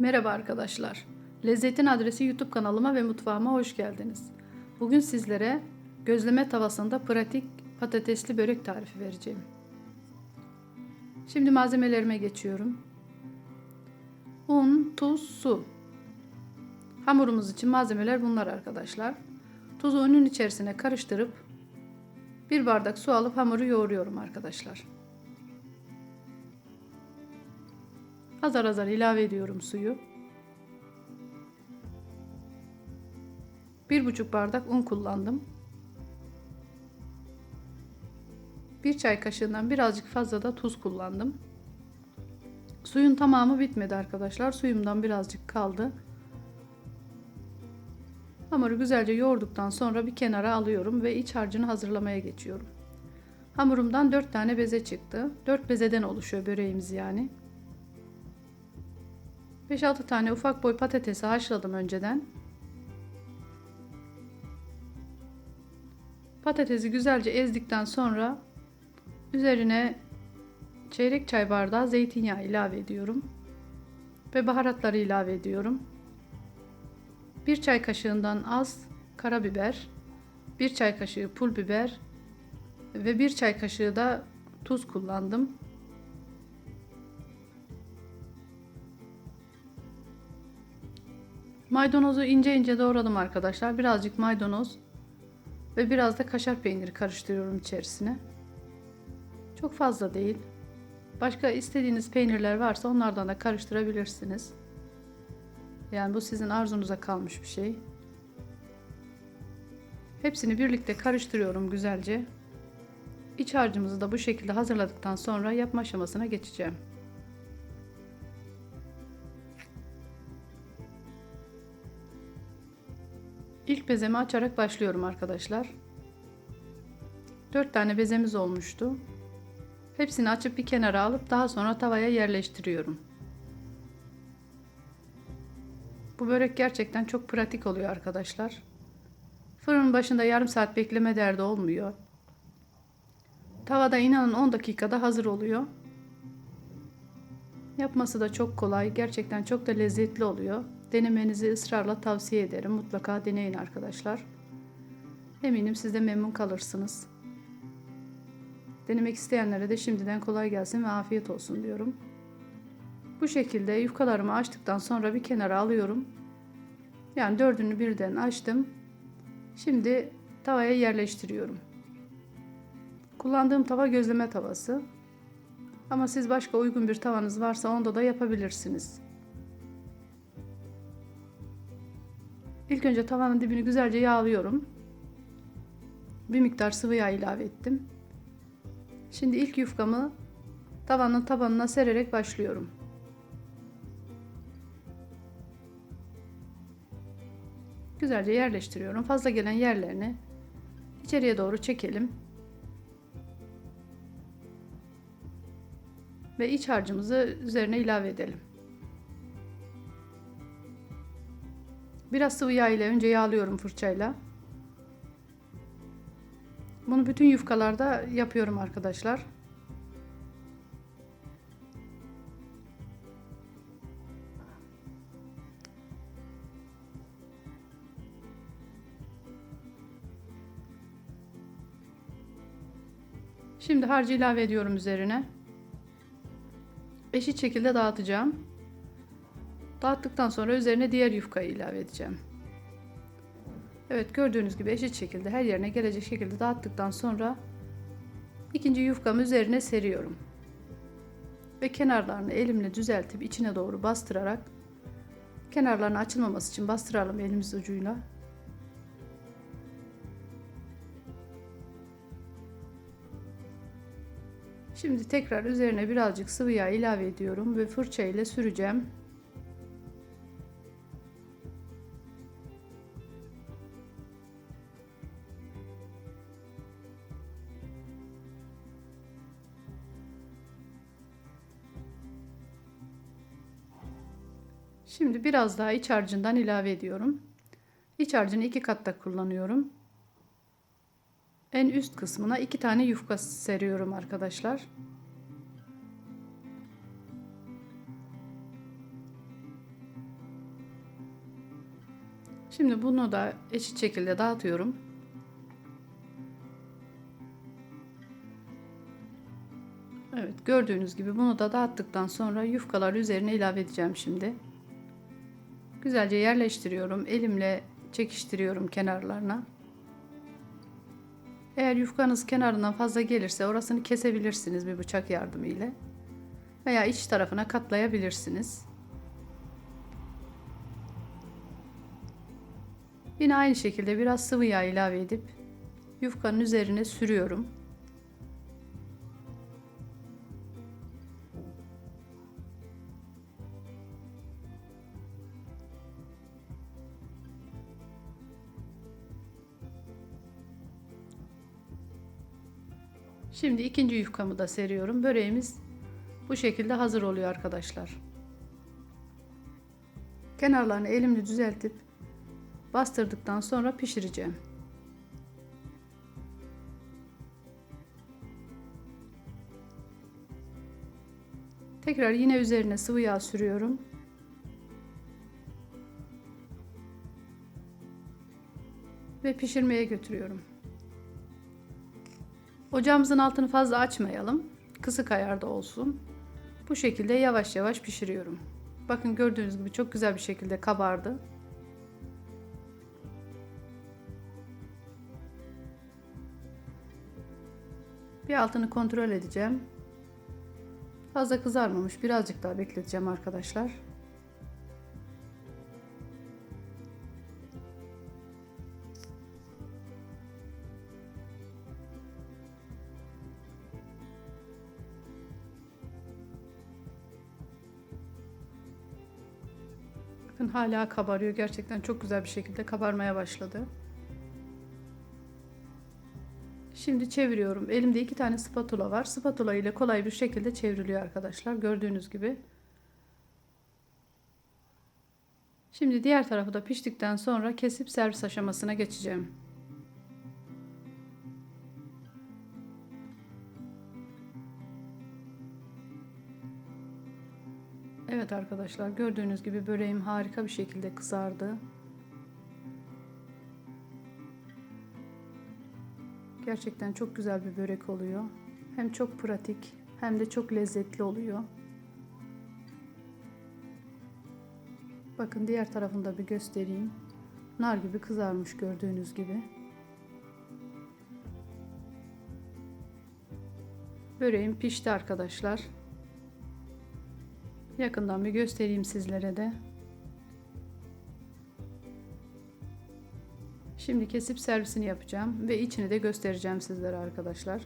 Merhaba arkadaşlar. Lezzetin Adresi YouTube kanalıma ve mutfağıma hoş geldiniz. Bugün sizlere gözleme tavasında pratik patatesli börek tarifi vereceğim. Şimdi malzemelerime geçiyorum. Un, tuz, su. Hamurumuz için malzemeler bunlar arkadaşlar. Tuzu unun içerisine karıştırıp bir bardak su alıp hamuru yoğuruyorum arkadaşlar. Azar azar ilave ediyorum suyu. Bir buçuk bardak un kullandım. Bir çay kaşığından birazcık fazla da tuz kullandım. Suyun tamamı bitmedi arkadaşlar. Suyumdan birazcık kaldı. Hamuru güzelce yoğurduktan sonra bir kenara alıyorum ve iç harcını hazırlamaya geçiyorum. Hamurumdan 4 tane beze çıktı. 4 bezeden oluşuyor böreğimiz yani. 5-6 tane ufak boy patatesi haşladım önceden. Patatesi güzelce ezdikten sonra üzerine çeyrek çay bardağı zeytinyağı ilave ediyorum. Ve baharatları ilave ediyorum. 1 çay kaşığından az karabiber, 1 çay kaşığı pul biber ve 1 çay kaşığı da tuz kullandım. Maydanozu ince ince doğradım arkadaşlar. Birazcık maydanoz ve biraz da kaşar peyniri karıştırıyorum içerisine. Çok fazla değil. Başka istediğiniz peynirler varsa onlardan da karıştırabilirsiniz. Yani bu sizin arzunuza kalmış bir şey. Hepsini birlikte karıştırıyorum güzelce. İç harcımızı da bu şekilde hazırladıktan sonra yapma aşamasına geçeceğim. İlk bezemi açarak başlıyorum arkadaşlar. 4 tane bezemiz olmuştu. Hepsini açıp bir kenara alıp daha sonra tavaya yerleştiriyorum. Bu börek gerçekten çok pratik oluyor arkadaşlar. Fırının başında yarım saat bekleme derdi olmuyor. Tavada inanın 10 dakikada hazır oluyor. Yapması da çok kolay. Gerçekten çok da lezzetli oluyor. Denemenizi ısrarla tavsiye ederim. Mutlaka deneyin arkadaşlar. Eminim siz de memnun kalırsınız. Denemek isteyenlere de şimdiden kolay gelsin ve afiyet olsun diyorum. Bu şekilde yufkalarımı açtıktan sonra bir kenara alıyorum. Yani dördünü birden açtım. Şimdi tavaya yerleştiriyorum. Kullandığım tava gözleme tavası. Ama siz başka uygun bir tavanız varsa onda da yapabilirsiniz. İlk önce tavanın dibini güzelce yağlıyorum. Bir miktar sıvı yağ ilave ettim. Şimdi ilk yufkamı tavanın tabanına sererek başlıyorum. Güzelce yerleştiriyorum. Fazla gelen yerlerini içeriye doğru çekelim. Ve iç harcımızı üzerine ilave edelim. Biraz sıvı yağ ile önce yağlıyorum fırçayla. Bunu bütün yufkalarda yapıyorum arkadaşlar. Şimdi harcı ilave ediyorum üzerine. Eşit şekilde dağıtacağım. Dağıttıktan sonra üzerine diğer yufkayı ilave edeceğim. Evet gördüğünüz gibi eşit şekilde her yerine gelecek şekilde dağıttıktan sonra ikinci yufkamı üzerine seriyorum. Ve kenarlarını elimle düzeltip içine doğru bastırarak kenarlarının açılmaması için bastıralım elimiz ucuyla. Şimdi tekrar üzerine birazcık sıvı yağ ilave ediyorum ve fırça ile süreceğim. Şimdi biraz daha iç harcından ilave ediyorum. İç harcını iki katta kullanıyorum. En üst kısmına iki tane yufka seriyorum arkadaşlar. Şimdi bunu da eşit şekilde dağıtıyorum. Evet gördüğünüz gibi bunu da dağıttıktan sonra yufkalar üzerine ilave edeceğim şimdi. Güzelce yerleştiriyorum. Elimle çekiştiriyorum kenarlarına. Eğer yufkanız kenarından fazla gelirse orasını kesebilirsiniz bir bıçak yardımıyla. Veya iç tarafına katlayabilirsiniz. Yine aynı şekilde biraz sıvı yağ ilave edip yufkanın üzerine sürüyorum. Şimdi ikinci yufkamı da seriyorum. Böreğimiz bu şekilde hazır oluyor arkadaşlar. Kenarlarını elimle düzeltip bastırdıktan sonra pişireceğim. Tekrar yine üzerine sıvı yağ sürüyorum. Ve pişirmeye götürüyorum. Ocağımızın altını fazla açmayalım. Kısık ayarda olsun. Bu şekilde yavaş yavaş pişiriyorum. Bakın gördüğünüz gibi çok güzel bir şekilde kabardı. Bir altını kontrol edeceğim. Fazla kızarmamış. Birazcık daha bekleteceğim arkadaşlar. Bakın hala kabarıyor. Gerçekten çok güzel bir şekilde kabarmaya başladı. Şimdi çeviriyorum. Elimde iki tane spatula var. Spatula ile kolay bir şekilde çevriliyor arkadaşlar. Gördüğünüz gibi. Şimdi diğer tarafı da piştikten sonra kesip servis aşamasına geçeceğim. Evet arkadaşlar gördüğünüz gibi böreğim harika bir şekilde kızardı. Gerçekten çok güzel bir börek oluyor. Hem çok pratik hem de çok lezzetli oluyor. Bakın diğer tarafını da bir göstereyim. Nar gibi kızarmış gördüğünüz gibi. Böreğim pişti arkadaşlar. Yakından bir göstereyim sizlere de. Şimdi kesip servisini yapacağım ve içini de göstereceğim sizlere arkadaşlar.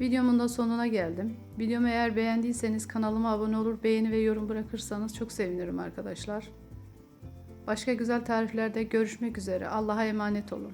Videomun da sonuna geldim. Videomu eğer beğendiyseniz kanalıma abone olur, beğeni ve yorum bırakırsanız çok sevinirim arkadaşlar. Başka güzel tariflerde görüşmek üzere. Allah'a emanet olun.